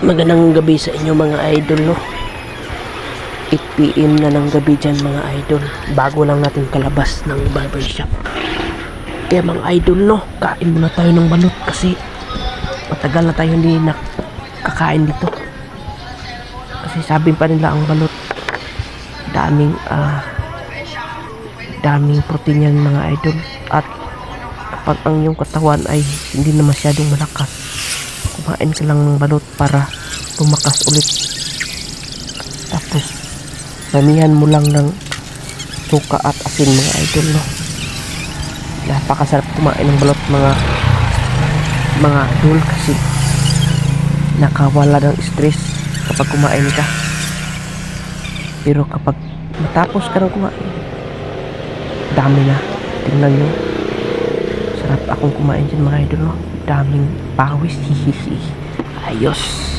Magandang gabi sa inyo mga idol no? 8pm na ng gabi dyan mga idol. Bago lang natin kalabas ng barbershop Kaya mga idol no? Kain muna tayo ng balot kasi Matagal na tayo hindi nakakain dito. Kasi sabi pa nila ang balot Daming ah Daming protein yan mga idol. At kapag ang iyong katawan ay hindi na masyadong malakas kumain ka lang ng balot para tumakas ulit. Tapos damihan mo lang ng suka at asin mga idol no? Napakasarap kumain ng balot mga mga idol kasi nakawala ng stress kapag kumain ka. Pero kapag matapos ka ng kumain dami na. Tingnan nyo. Sarap akong kumain dyan mga idol no daming pawis. Hihihi ayos